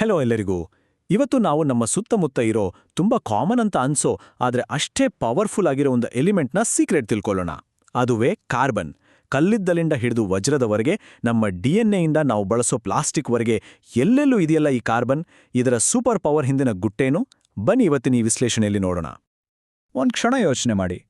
Hello ಎಲ್ಲರಿಗೂ. ಇವತ್ತು ನಾವು ನಮ್ಮ ಸುತ್ತಮುತ್ತ ಇರೋ ತುಂಬಾ ಕಾಮನ್ ಅಂತ ಅನ್ಸೋ, ಆದ್ರೆ ಅಷ್ಟೇ ಪವರ್ಫುಲ್ ಆಗಿರೋ ಒಂದು ಎಲಿಮೆಂಟ್ನ ಸೀಕ್ರೆಟ್ ತಿಳ್ಕೊಳ್ಳೋಣ. ಅದುವೇ ಕಾರ್ಬನ್ ಕಲ್ಲಿದ್ದಲಿಂದ ಹಿಡಿದು ವಜ್ರದವರೆಗೆ ನಮ್ಮ ಡಿ ಎನ್ ಎಯಿಂದ ನಾವು ಬಳಸೋ ಪ್ಲಾಸ್ಟಿಕ್ವರೆಗೆ ಎಲ್ಲೆಲ್ಲೂ ಇದೆಯಲ್ಲ ಈ ಕಾರ್ಬನ್ ಇದರ ಸೂಪರ್ ಪವರ್ ಹಿಂದಿನ ಗುಟ್ಟೇನು? ಬನ್ನಿ ಇವತ್ತಿನ ಈ ವಿಶ್ಲೇಷಣೆಯಲ್ಲಿ ನೋಡೋಣ. ಒಂದು ಕ್ಷಣ ಯೋಚನೆ ಮಾಡಿ.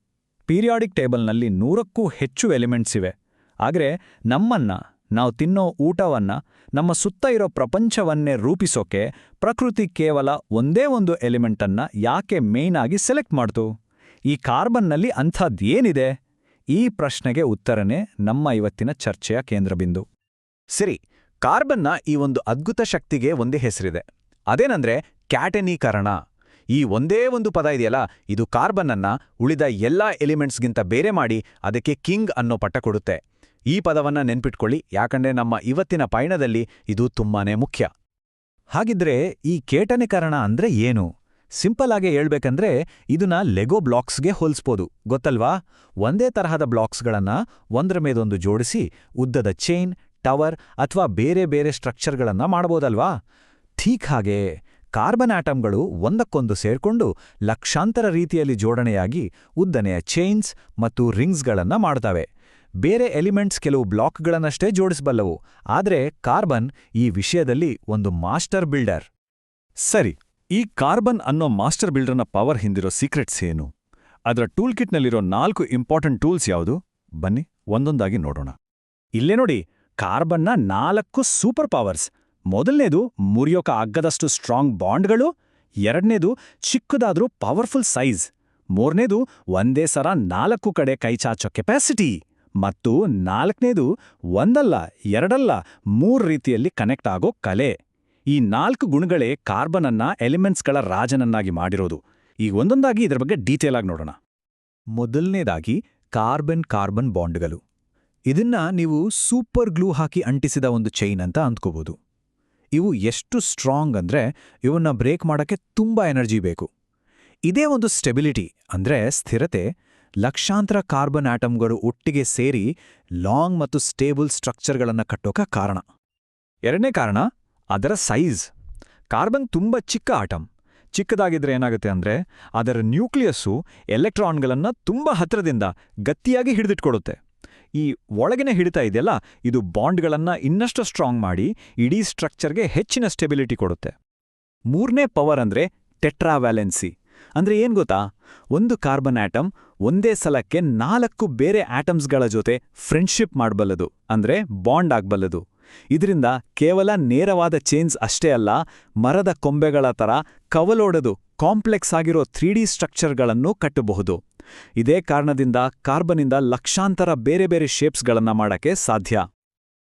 ಪೀರಿಯಾಡಿಕ್ ಟೇಬಲ್ನಲ್ಲಿ ನೂರಕ್ಕೂ ಹೆಚ್ಚು ಎಲಿಮೆಂಟ್ಸ್ ಇವೆ. ಆದರೆ ನಮ್ಮನ್ನ ನಾವು ತಿನ್ನೋ ಊಟವನ್ನ ನಮ್ಮ ಸುತ್ತ ಇರೋ ಪ್ರಪಂಚವನ್ನೇ ರೂಪಿಸೋಕೆ ಪ್ರಕೃತಿ ಕೇವಲ ಒಂದೇ ಒಂದು ಎಲಿಮೆಂಟನ್ನ ಯಾಕೆ ಮೇಯ್ನ್ ಆಗಿ ಸೆಲೆಕ್ಟ್ ಮಾಡ್ತು? ಈ ಕಾರ್ಬನ್ನಲ್ಲಿ ಅಂಥದ್ದೇನಿದೆ ಈ ಪ್ರಶ್ನೆಗೆ ಉತ್ತರನೇ ನಮ್ಮ ಇವತ್ತಿನ ಚರ್ಚೆಯ ಕೇಂದ್ರಬಿಂದು. ಸರಿ, ಕಾರ್ಬನ್ನ ಈ ಒಂದು ಅದ್ಭುತ ಶಕ್ತಿಗೆ ಒಂದೇ ಹೆಸರಿದೆ. ಅದೇನಂದ್ರೆ ಕ್ಯಾಟನೀಕರಣ. ಈ ಒಂದೇ ಒಂದು ಪದ ಇದೆಯಲ್ಲ, ಇದು ಕಾರ್ಬನ್ನನ್ನ ಉಳಿದ ಎಲ್ಲಾ ಎಲಿಮೆಂಟ್ಸ್ಗಿಂತ ಬೇರೆ ಮಾಡಿ ಅದಕ್ಕೆ ಕಿಂಗ್ ಅನ್ನೋ ಪಟ್ಟ ಕೊಡುತ್ತೆ. ಈ ಪದವನ್ನ ನೆನ್ಪಿಟ್ಕೊಳ್ಳಿ. ಯಾಕಂದ್ರೆ ನಮ್ಮ ಇವತ್ತಿನ ಪಯಣದಲ್ಲಿ ಇದು ತುಂಬಾನೇ ಮುಖ್ಯ. ಹಾಗಿದ್ರೆ ಈ ಕೇಟನೀಕರಣ ಅಂದ್ರೆ ಏನು? ಸಿಂಪಲ್ ಆಗಿ ಹೇಳ್ಬೇಕಂದ್ರೆ ಇದನ್ನ ಲೆಗೋ ಬ್ಲಾಕ್ಸ್ಗೆ ಹೋಲಿಸ್ಬೋದು. ಗೊತ್ತಲ್ವಾ? ಒಂದೇ ತರಹದ ಬ್ಲಾಕ್ಸ್ಗಳನ್ನ ಒಂದರ ಮೇದೊಂದು ಜೋಡಿಸಿ ಉದ್ದದ ಚೈನ್, ಟವರ್ ಅಥವಾ ಬೇರೆ ಬೇರೆ ಸ್ಟ್ರಕ್ಚರ್ಗಳನ್ನ ಮಾಡ್ಬೋದಲ್ವಾ? ಥೀಕ್ ಹಾಗೆ ಕಾರ್ಬನ್ ಆಟಮ್ಗಳು ಒಂದಕ್ಕೊಂದು ಸೇರ್ಕೊಂಡು ಲಕ್ಷಾಂತರ ರೀತಿಯಲ್ಲಿ ಜೋಡಣೆಯಾಗಿ ಉದ್ದನೆಯ ಚೈನ್ಸ್ ಮತ್ತು ರಿಂಗ್ಸ್ಗಳನ್ನ ಮಾಡ್ತವೆ. ಬೇರೆ ಎಲಿಮೆಂಟ್ಸ್ ಕೆಲವು ಬ್ಲಾಕ್ಗಳನ್ನಷ್ಟೇ ಜೋಡಿಸಬಲ್ಲವು, ಆದರೆ ಕಾರ್ಬನ್ ಈ ವಿಷಯದಲ್ಲಿ ಒಂದು ಮಾಸ್ಟರ್ ಬಿಲ್ಡರ್. ಸರಿ, ಈ ಕಾರ್ಬನ್ ಅನ್ನೋ ಮಾಸ್ಟರ್ ಬಿಲ್ಡರ್ನ ಪವರ್ ಹಿಂದಿರೋ ಸೀಕ್ರೆಟ್ಸ್ ಏನು? ಅದರ ಟೂಲ್ ಕಿಟ್ನಲ್ಲಿರೋ ನಾಲ್ಕು ಇಂಪಾರ್ಟೆಂಟ್ ಟೂಲ್ಸ್ ಯಾವುದು? ಬನ್ನಿ, ಒಂದೊಂದಾಗಿ ನೋಡೋಣ. ಇಲ್ಲೇ ನೋಡಿ, ಕಾರ್ಬನ್ನ ನಾಲ್ಕು ಸೂಪರ್ ಪವರ್ಸ್. ಮೊದಲನೇದು ಮುರಿಯೋಕ ಅಗ್ಗದಷ್ಟು ಸ್ಟ್ರಾಂಗ್ ಬಾಂಡ್ಗಳು, ಎರಡನೇದು ಚಿಕ್ಕದಾದ್ರೂ ಪವರ್ಫುಲ್ ಸೈಜ್. ಮೂರನೇದು ಒಂದೇ ಸರ ನಾಲ್ಕು ಕಡೆ ಕೈಚಾಚೋ ಕೆಪಾಸಿಟಿ ಮತ್ತು ನಾಲ್ಕನೇದು ಒಂದಲ್ಲ, ಎರಡಲ್ಲ, ಮೂರು ರೀತಿಯಲ್ಲಿ ಕನೆಕ್ಟ್ ಆಗೋ ಕಲೆ. ಈ ನಾಲ್ಕು ಗುಣಗಳೇ ಕಾರ್ಬನನ್ನ ಎಲಿಮೆಂಟ್ಸ್ಗಳ ರಾಜನನ್ನಾಗಿ ಮಾಡಿರೋದು. ಈಗ ಒಂದೊಂದಾಗಿ ಇದರ ಬಗ್ಗೆ ಡೀಟೇಲ್ ಆಗಿ ನೋಡೋಣ. ಮೊದಲನೇದಾಗಿ ಕಾರ್ಬನ್ ಕಾರ್ಬನ್ ಬಾಂಡ್ಗಳು. ಇದನ್ನ ನೀವು ಸೂಪರ್ ಗ್ಲೂ ಹಾಕಿ ಅಂಟಿಸಿದ ಒಂದು ಚೈನ್ ಅಂತ ಅಂದ್ಕೋಬೋದು. ಇವು ಎಷ್ಟು ಸ್ಟ್ರಾಂಗ್ ಅಂದ್ರೆ ಇವನ್ನ ಬ್ರೇಕ್ ಮಾಡಕ್ಕೆ ತುಂಬಾ ಎನರ್ಜಿ ಬೇಕು. ಇದೇ ಒಂದು ಸ್ಟೆಬಿಲಿಟಿ ಅಂದ್ರೆ ಸ್ಥಿರತೆ ಲಕ್ಷಾಂತರ ಕಾರ್ಬನ್ ಆಟಮ್ಗಳು ಒಟ್ಟಿಗೆ ಸೇರಿ ಲಾಂಗ್ ಮತ್ತು ಸ್ಟೇಬಲ್ ಸ್ಟ್ರಕ್ಚರ್ಗಳನ್ನು ಕಟ್ಟೋಕ ಕಾರಣ. ಎರಡನೇ ಕಾರಣ, ಅದರ ಸೈಜ್. ಕಾರ್ಬನ್ ತುಂಬ ಚಿಕ್ಕ ಆಟಮ್ ಚಿಕ್ಕದಾಗಿದ್ರೆ ಏನಾಗುತ್ತೆ ಅಂದ್ರೆ, ಅದರ ನ್ಯೂಕ್ಲಿಯಸ್ಸು ಎಲೆಕ್ಟ್ರಾನ್ಗಳನ್ನು ತುಂಬ ಹತ್ತಿರದಿಂದ ಗತ್ತಿಯಾಗಿ ಹಿಡಿದಿಟ್ಕೊಡುತ್ತೆ. ಈ ಒಳಗಿನ ಹಿಡಿತಾ ಇದೆಯಲ್ಲ, ಇದು ಬಾಂಡ್ಗಳನ್ನು ಇನ್ನಷ್ಟು ಸ್ಟ್ರಾಂಗ್ ಮಾಡಿ ಇಡೀ ಸ್ಟ್ರಕ್ಚರ್ಗೆ ಹೆಚ್ಚಿನ ಸ್ಟೆಬಿಲಿಟಿ ಕೊಡುತ್ತೆ. ಮೂರನೇ ಪವರ್ ಅಂದ್ರೆ ಟೆಟ್ರಾವ್ಯಾಲೆನ್ಸಿ. ಅಂದ್ರೆ ಏನ್ ಗೊತ್ತಾ? ಒಂದು ಕಾರ್ಬನ್ ಆಟಮ್ ಒಂದೇ ಸಲಕ್ಕೆ ನಾಲ್ಕು ಬೇರೆ ಆಟಮ್ಸ್ಗಳ ಜೊತೆ ಫ್ರೆಂಡ್ಶಿಪ್ ಮಾಡಬಲ್ಲದು, ಅಂದ್ರೆ ಬಾಂಡ್ ಆಗ್ಬಲ್ಲದು. ಇದರಿಂದ ಕೇವಲ ನೇರವಾದ ಚೇನ್ಸ್ ಅಷ್ಟೇ ಅಲ್ಲ, ಮರದ ಕೊಂಬೆಗಳ ಥರ ಕವಲೋಡದು ಕಾಂಪ್ಲೆಕ್ಸ್ ಆಗಿರೋ ತ್ರೀ ಡಿ ಸ್ಟ್ರಕ್ಚರ್ಗಳನ್ನು ಕಟ್ಟಬಹುದು. ಇದೇ ಕಾರಣದಿಂದ ಕಾರ್ಬನಿಂದ ಲಕ್ಷಾಂತರ ಬೇರೆ ಬೇರೆ ಶೇಪ್ಸ್ಗಳನ್ನ ಮಾಡಕ್ಕೆ ಸಾಧ್ಯ.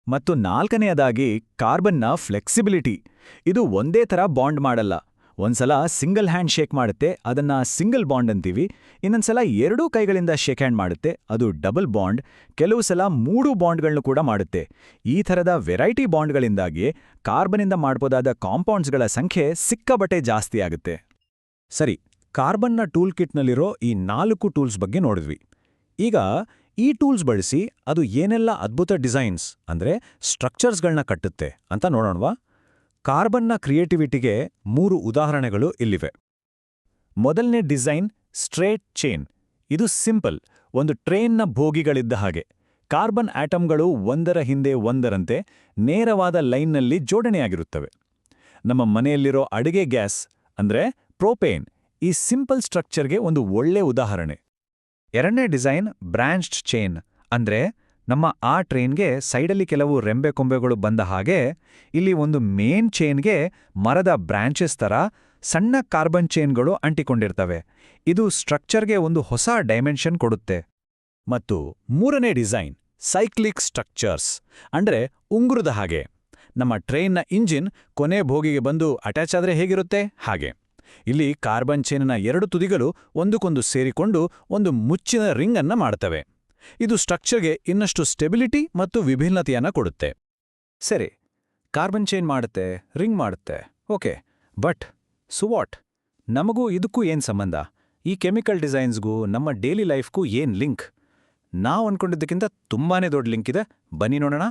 ಮತ್ತು ನಾಲ್ಕನೆಯದಾಗಿ ಕಾರ್ಬನ್ನ ಫ್ಲೆಕ್ಸಿಬಿಲಿಟಿ. ಇದು ಒಂದೇ ಥರ ಬಾಂಡ್ ಮಾಡಲ್ಲ. ಒಂದ್ಸಲ ಸಿಂಗಲ್ ಹ್ಯಾಂಡ್ ಶೇಕ್ ಮಾಡುತ್ತೆ, ಅದನ್ನ ಸಿಂಗಲ್ ಬಾಂಡ್ ಅಂತೀವಿ. ಇನ್ನೊಂದ್ಸಲ ಎರಡೂ ಕೈಗಳಿಂದ ಶೇಕ್ ಹ್ಯಾಂಡ್ ಮಾಡುತ್ತೆ, ಅದು ಡಬಲ್ ಬಾಂಡ್, ಕೆಲವು ಸಲ ಮೂರು ಬಾಂಡ್ಗಳನ್ನು ಕೂಡ ಮಾಡುತ್ತೆ. ಈ ಥರದ ವೆರೈಟಿ ಬಾಂಡ್ಗಳಿಂದಾಗಿ ಕಾರ್ಬನಿಂದ ಮಾಡಬಹುದಾದ ಕಾಂಪೌಂಡ್ಸ್ಗಳ ಸಂಖ್ಯೆ ಸಿಕ್ಕಬಟ್ಟೆ ಜಾಸ್ತಿ ಆಗುತ್ತೆ. ಸರಿ, ಕಾರ್ಬನ್ನ ಟೂಲ್ ಕಿಟ್ನಲ್ಲಿರೋ ಈ ನಾಲ್ಕು ಟೂಲ್ಸ್ ಬಗ್ಗೆ ನೋಡಿದ್ವಿ. ಈಗ ಈ ಟೂಲ್ಸ್ ಬಳಸಿ ಅದು ಏನೆಲ್ಲ ಅದ್ಭುತ ಡಿಸೈನ್ಸ್ ಅಂದ್ರೆ ಸ್ಟ್ರಕ್ಚರ್ಸ್ಗಳನ್ನ ಕಟ್ಟುತ್ತೆ ಅಂತ ನೋಡೋಣವಾ? ಕಾರ್ಬನ್ನ ಕ್ರಿಯೇಟಿವಿಟಿಗೆ ಮೂರು ಉದಾಹರಣೆಗಳು ಇಲ್ಲಿವೆ. ಮೊದಲನೇ ಡಿಸೈನ್ ಸ್ಟ್ರೇಟ್ ಚೇನ್. ಇದು ಸಿಂಪಲ್, ಒಂದು ಟ್ರೇನ್ನ ಭೋಗಿಗಳಿದ್ದ ಹಾಗೆ. ಕಾರ್ಬನ್ ಆಟಮ್ಗಳು ಒಂದರ ಹಿಂದೆ ಒಂದರಂತೆ ನೇರವಾದ ಲೈನ್ನಲ್ಲಿ ಜೋಡಣೆಯಾಗಿರುತ್ತವೆ. ನಮ್ಮ ಮನೆಯಲ್ಲಿರೋ ಅಡುಗೆ ಗ್ಯಾಸ್, ಅಂದ್ರೆ ಪ್ರೋಪೇನ್, ಈ ಸಿಂಪಲ್ ಸ್ಟ್ರಕ್ಚರ್ಗೆ ಒಂದು ಒಳ್ಳೆ ಉದಾಹರಣೆ. ಎರಡನೇ ಡಿಸೈನ್ ಬ್ರಾಂಚ್ಡ್ ಚೇನ್, ಅಂದ್ರೆ ನಮ್ಮ ಆ ಟ್ರೈನ್ಗೆ ಸೈಡಲ್ಲಿ ಕೆಲವು ರೆಂಬೆ ಕೊಂಬೆಗಳು ಬಂದ ಹಾಗೆ ಇಲ್ಲಿ ಒಂದು ಮೇನ್ ಚೇನ್ಗೆ ಮರದ ಬ್ರಾಂಚಸ್ ತರ ಸಣ್ಣ ಕಾರ್ಬನ್ ಚೇನ್ಗಳು ಅಂಟಿಕೊಂಡಿರ್ತವೆ. ಇದು ಸ್ಟ್ರಕ್ಚರ್ಗೆ ಒಂದು ಹೊಸ ಡೈಮೆನ್ಷನ್ ಕೊಡುತ್ತೆ. ಮತ್ತು ಮೂರನೇ ಡಿಸೈನ್ ಸೈಕ್ಲಿಕ್ ಸ್ಟ್ರಕ್ಚರ್ಸ್, ಅಂದ್ರೆ ಉಂಗುರದ ಹಾಗೆ. ನಮ್ಮ ಟ್ರೈನ್ನ ಇಂಜಿನ್ ಕೊನೆ ಭೋಗಿಗೆ ಬಂದು ಅಟ್ಯಾಚ್ ಆದ್ರೆ ಹೇಗಿರುತ್ತೆ? ಹಾಗೆ. ಇಲ್ಲಿ ಕಾರ್ಬನ್ ಚೈನ್ನ ಎರಡು ತುದಿಗಳು ಒಂದಕ್ಕೊಂದು ಸೇರಿಕೊಂಡು ಒಂದು ಮುಚ್ಚಿನ ರಿಂಗ್ ಅನ್ನ ಮಾಡ್ತವೆ. ಇದು ಸ್ಟ್ರಕ್ಚರ್ಗೆ ಇನ್ನಷ್ಟು ಸ್ಟೆಬಿಲಿಟಿ ಮತ್ತು ವಿಭಿನ್ನತೆಯನ್ನು ಕೊಡುತ್ತೆ. ಸರಿ, ಕಾರ್ಬನ್ ಚೈನ್ ಮಾಡುತ್ತೆ, ರಿಂಗ್ ಮಾಡುತ್ತೆ, ಓಕೆ, ಬಟ್ ಸುವಾಟ್ ನಮಗೂ ಇದಕ್ಕೂ ಏನು ಸಂಬಂಧ? ಈ ಕೆಮಿಕಲ್ ಡಿಸೈನ್ಸ್ಗೂ, ನಮ್ಮ ಡೈಲಿ ಲೈಫ್ಗೂ ಏನ್ ಲಿಂಕ್? ನಾವು ಅನ್ಕೊಂಡಿದ್ದಕ್ಕಿಂತ ತುಂಬಾನೇ ದೊಡ್ಡ ಲಿಂಕ್ ಇದೆ. ಬನ್ನಿ ನೋಡೋಣ.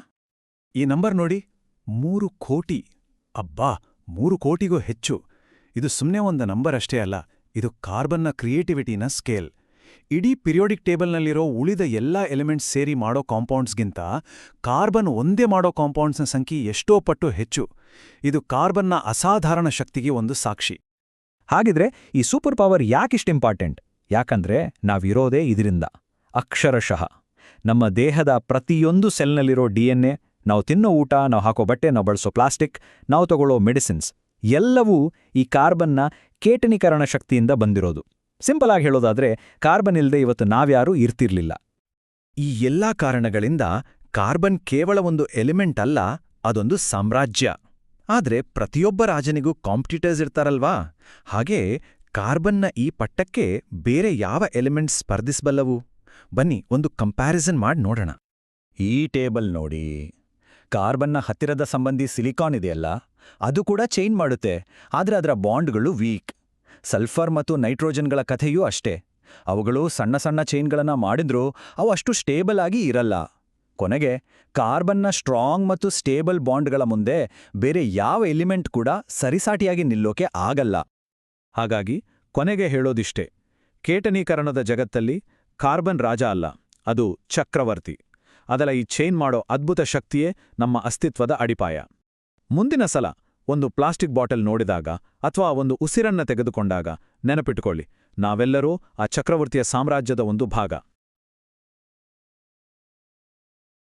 ಈ ನಂಬರ್ ನೋಡಿ, ಮೂರು ಕೋಟಿ. ಅಬ್ಬಾ, ಮೂರು ಕೋಟಿಗೂ ಹೆಚ್ಚು. ಇದು ಸುಮ್ಮನೆ ಒಂದು ನಂಬರ್ ಅಷ್ಟೇ ಅಲ್ಲ, ಇದು ಕಾರ್ಬನ್ನ ಕ್ರಿಯೇಟಿವಿಟಿನ ಸ್ಕೇಲ್. ಇಡೀ ಪಿರಿಯೋಡಿಕ್ ಟೇಬಲ್ನಲ್ಲಿರೋ ಉಳಿದ ಎಲ್ಲ ಎಲಿಮೆಂಟ್ಸ್ ಸೇರಿ ಮಾಡೋ ಕಾಂಪೌಂಡ್ಸ್ಗಿಂತ ಕಾರ್ಬನ್ ಒಂದೇ ಮಾಡೋ ಕಾಂಪೌಂಡ್ಸ್ನ ಸಂಖ್ಯೆ ಎಷ್ಟೋ ಪಟ್ಟು ಹೆಚ್ಚು. ಇದು ಕಾರ್ಬನ್ನ ಅಸಾಧಾರಣ ಶಕ್ತಿಗೆ ಒಂದು ಸಾಕ್ಷಿ. ಹಾಗಿದ್ರೆ ಈ ಸೂಪರ್ ಪವರ್ ಯಾಕಿಷ್ಟು ಇಂಪಾರ್ಟೆಂಟ್ ಯಾಕಂದ್ರೆ ನಾವಿರೋದೇ ಇದರಿಂದ. ಅಕ್ಷರಶಃ. ನಮ್ಮ ದೇಹದ ಪ್ರತಿಯೊಂದು ಸೆಲ್ನಲ್ಲಿರೋ ಡಿ ಎನ್ ಎ ನಾವು ತಿನ್ನೋ ಊಟ, ನಾವು ಹಾಕೋ ಬಟ್ಟೆ, ನಾವು ಬಳಸೋ ಪ್ಲಾಸ್ಟಿಕ್ ನಾವು ತಗೊಳ್ಳೋ ಮೆಡಿಸಿನ್ಸ್ ಎಲ್ಲವೂ ಈ ಕಾರ್ಬನ್ನ ಕೇಟನೀಕರಣ ಶಕ್ತಿಯಿಂದ ಬಂದಿರೋದು. ಸಿಂಪಲ್ ಆಗಿ ಹೇಳೋದಾದ್ರೆ ಕಾರ್ಬನ್ ಇಲ್ಲದೆ ಇವತ್ತು ನಾವ್ಯಾರೂ ಇರ್ತಿರ್ಲಿಲ್ಲ. ಈ ಎಲ್ಲಾ ಕಾರಣಗಳಿಂದ ಕಾರ್ಬನ್ ಕೇವಲ ಒಂದು ಎಲಿಮೆಂಟ್ ಅಲ್ಲ, ಅದೊಂದು ಸಾಮ್ರಾಜ್ಯ. ಆದ್ರೆ ಪ್ರತಿಯೊಬ್ಬ ರಾಜನಿಗೂ ಕಾಂಪಿಟೇಟರ್ಸ್ ಇರ್ತಾರಲ್ವಾ? ಹಾಗೆ ಕಾರ್ಬನ್ನ ಈ ಪಟ್ಟಕ್ಕೆ ಬೇರೆ ಯಾವ ಎಲಿಮೆಂಟ್ಸ್ ಸ್ಪರ್ಧಿಸಬಲ್ಲವು? ಬನ್ನಿ, ಒಂದು ಕಂಪ್ಯಾರಿಸನ್ ಮಾಡಿ ನೋಡೋಣ. ಈ ಟೇಬಲ್ ನೋಡಿ. ಕಾರ್ಬನ್ನ ಹತ್ತಿರದ ಸಂಬಂಧಿ ಸಿಲಿಕಾನ್ ಇದೆಯಲ್ಲ? ಅದು ಕೂಡ ಚೇಂಜ್ ಮಾಡುತ್ತೆ. ಆದ್ರೆ ಅದರ ಬಾಂಡ್ಗಳು ವೀಕ್ ಸಲ್ಫರ್ ಮತ್ತು ನೈಟ್ರೋಜನ್ಗಳ ಕಥೆಯೂ ಅಷ್ಟೇ. ಅವುಗಳು ಸಣ್ಣ ಸಣ್ಣ ಚೈನ್ಗಳನ್ನು ಮಾಡಿದ್ರೂ ಅವು ಅಷ್ಟು ಸ್ಟೇಬಲ್ ಆಗಿ ಇರಲ್ಲ. ಕೊನೆಗೆ ಕಾರ್ಬನ್ನ ಸ್ಟ್ರಾಂಗ್ ಮತ್ತು ಸ್ಟೇಬಲ್ ಬಾಂಡ್ಗಳ ಮುಂದೆ ಬೇರೆ ಯಾವ ಎಲಿಮೆಂಟ್ ಕೂಡ ಸರಿಸಾಟಿಯಾಗಿ ನಿಲ್ಲೋಕೆ ಆಗಲ್ಲ. ಹಾಗಾಗಿ ಕೊನೆಗೆ ಹೇಳೋದಿಷ್ಟೇ. ಕೇಟನೀಕರಣದ ಜಗತ್ತಲ್ಲಿ ಕಾರ್ಬನ್ ರಾಜ ಅಲ್ಲ, ಅದು ಚಕ್ರವರ್ತಿ. ಅದರ ಈ ಚೈನ್ ಮಾಡೋ ಅದ್ಭುತ ಶಕ್ತಿಯೇ ನಮ್ಮ ಅಸ್ತಿತ್ವದ ಅಡಿಪಾಯ. ಮುಂದಿನ ಸಲ ಒಂದು ಪ್ಲಾಸ್ಟಿಕ್ ಬಾಟಲ್ ನೋಡಿದಾಗ ಅಥವಾ ಒಂದು ಉಸಿರನ್ನ ತೆಗೆದುಕೊಂಡಾಗ ನೆನಪಿಟ್ಟುಕೊಳ್ಳಿ. ನಾವೆಲ್ಲರೂ ಆ ಚಕ್ರವರ್ತಿಯ ಸಾಮ್ರಾಜ್ಯದ ಒಂದು ಭಾಗ.